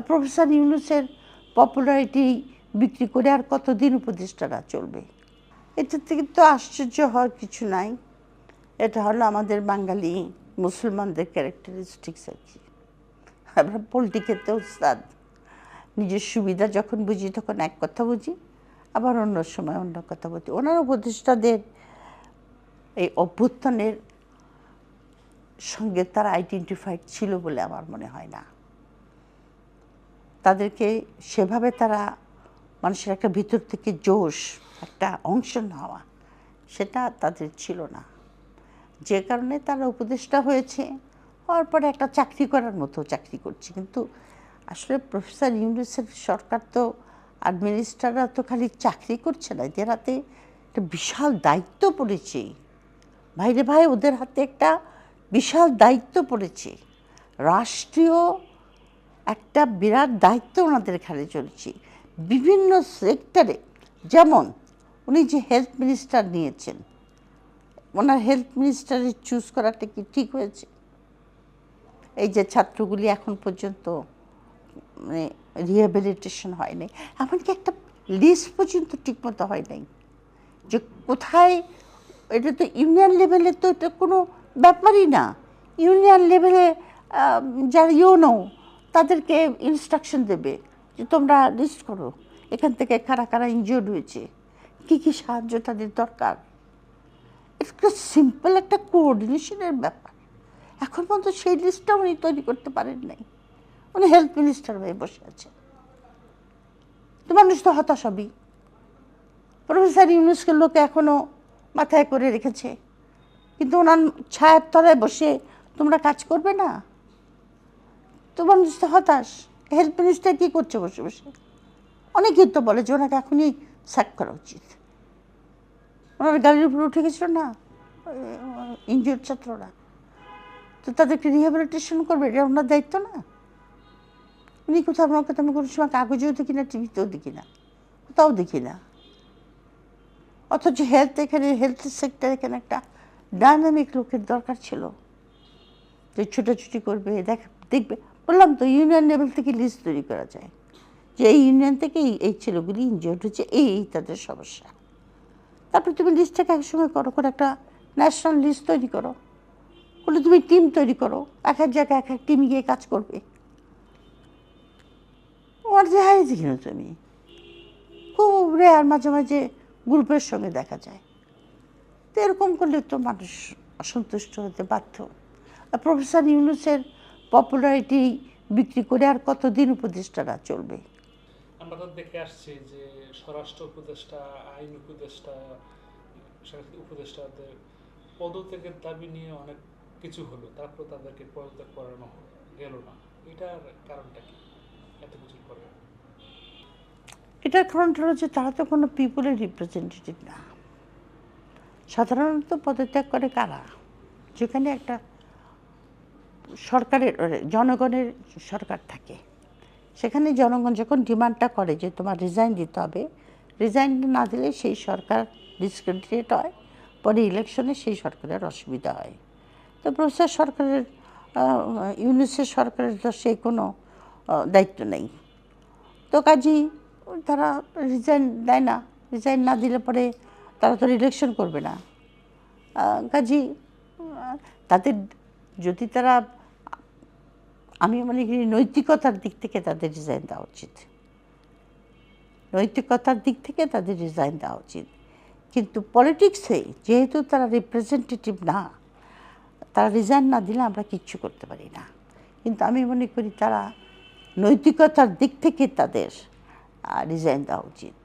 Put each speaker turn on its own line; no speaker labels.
Professor ইউনুসের popularity বিক্রি করে আর কতদিন উপদেষ্টারা চলবে? এটা থেকে তো আশ্চর্য হওয়ার কিছু নাই। এটা হলো আমাদের বাঙালি মুসলমানদের ক্যারেক্টারিস্টিক্স আর কি। আমরা পলিটিকেতে উস্তাদ। নিজের সুবিধা যখন বুঝি তখন এক কথা বুঝি, আবার অন্য সময় অন্য কথা বুঝি ওনার উপদেষ্টাদের এই অভ্যুত্থানের সঙ্গে তারা আইডেন্টিফাইড ছিল বলে আমার মনে হয় না। তাদেরকে সেভাবে তারা মানুষের একটা ভিতর থেকে জোশ, একটা অংশ নেওয়া, সেটা তাদের ছিল না। যে কারণে তারা উপদেষ্টা হয়েছে, হওয়ার পরে একটা চাকরি করার মতো চাকরি করছে। কিন্তু আসলে প্রফেসর ইউনুসের সরকার তো আর মিনিস্টাররা তো খালি চাকরি করছে না, এদের হাতে একটা বিশাল দায়িত্ব পড়েছে। ভাইরে ভাই, ওদের হাতে একটা বিশাল দায়িত্ব পড়েছে। রাষ্ট্রীয় একটা বিরাট দায়িত্ব ওনাদের ঘাড়ে চলছে। বিভিন্ন সেক্টরে যেমন উনি যে হেলথ মিনিস্টার নিয়েছেন, ওনার হেলথ মিনিস্টারের চুজ করাটা কি ঠিক হয়েছে? এই যে ছাত্রগুলি এখন পর্যন্ত মানে রিহ্যাবিলিটেশন হয় নাই এমনকি একটা লিস্ট পর্যন্ত ঠিকমতো হয় নাই যে কোথায়, এটা তো ইউনিয়ন লেভেলে তো এটা কোনো ব্যাপারই না। ইউনিয়ন লেভেলে যারা ইউনো তাদেরকে ইনস্ট্রাকশন দেবে যে তোমরা লিস্ট করো, এখান থেকে কারা কারা ইনজিওর্ড হয়েছে, কী কী সাহায্য তাদের দরকার। একটা সিম্পল একটা কোঅর্ডিনেশনের ব্যাপার। এখন পর্যন্ত সেই লিস্টটা উনি তৈরি করতে পারেন নাই। উনি হেলথ মিনিস্টার হয়ে বসে আছেন। তো মানুষ তো হতাশ হবেই। প্রফেসর ইউনুসকে লোকে এখনও মাথায় করে রেখেছে। কিন্তু ওনার ছায়ার তলায় বসে তোমরা কাজ করবে না? তো মানুষ তো হতাশ। হেলথ মিনিস্টার কী করছে বসে বসে? অনেকেই তো বলে যে ওনাকে এখনই স্যাক করা উচিত। ওনার গাড়ির উপরে উঠে গেছিল না ইনজিওর ছাত্ররা। তো তাদেরকে রিহ্যাবিলিটেশন করবে, এটা ওনার দায়িত্ব না। উনি কোথাও আমার কথা আমি কোনো সময় কাগজেও দেখি না টিভিতেও দেখি না, কোথাও দেখি না। অথচ হেলথ এখানে হেলথ সেক্টর এখানে একটা ডাইনামিক লোকের দরকার ছিল। যে ছুটাছুটি করবে, দেখ, দেখবে। বললাম তো ইউনিয়ন লেভেল থেকে লিস্ট তৈরি করা যায়। যে এই ইউনিয়ন থেকে এই এই ছেলেগুলি ইনজিওর্ড হচ্ছে, এই এই তাদের সমস্যা। তারপর তুমি লিস্টটাকে একসঙ্গে করো, করে একটা ন্যাশনাল লিস্ট তৈরি করো। বলে তুমি টিম তৈরি করো, এক এক জায়গায় এক এক টিম গিয়ে কাজ করবে। ওর যে হারিয়ে দেখি তুমি। খুব রেয়ার মাঝে মাঝে গ্রুপের সঙ্গে দেখা যায়। তো এরকম করলে তো মানুষ অসন্তুষ্ট হতে বাধ্য। প্রফেসর ইউনুসের পপুলারিটি বিক্রি করে আর কতদিন উপদেষ্টারা চলবে?
আমরা তো দেখে আসছি যে স্বরাষ্ট্র উপদেষ্টা আইন উপদেষ্টা সাংস্কৃতিক উপদেষ্টাদের পদত্যাগের দাবি নিয়ে অনেক কিছু হলো তারপর তাদেরকে পদত্যাগ করানো গেল না। এটার কারণটা কি? এত কিছুর পরে।
এটার কারণটা হলো যে তারা তো কোনো পিপুলের রিপ্রেজেন্টেটিভ না। সাধারণত পদত্যাগ করে কারা? যেখানে একটা সরকারের জনগণের সরকার থাকে। সেখানে জনগণ যখন ডিমান্ডটা করে যে তোমার রিজাইন দিতে হবে রিজাইন না দিলে সেই সরকার ডিসক্রেডিটেড হয়, পরে ইলেকশনে সেই সরকারের অসুবিধা হয়। তো প্রফেসর সরকারের ইউনিসের সরকারের তো সেই কোনো দায়িত্ব নেই। তো কাজেই তারা রিজাইন দেয় না রিজাইন না দিলে পরে তারা তো ইলেকশন করবে না। কাজেই তাদের যদি তারা আমি মনে করি নৈতিকতার দিক থেকে তাদের রিজাইন দেওয়া উচিত। নৈতিকতার দিক থেকে তাদের রিজাইন দেওয়া উচিত। কিন্তু পলিটিক্সে যেহেতু তারা রিপ্রেজেন্টেটিভ না, তারা রিজাইন না দিলে আমরা কিচ্ছু করতে পারি না। কিন্তু আমি মনে করি তারা নৈতিকতার দিক থেকে তাদের রিজাইন দেওয়া উচিত।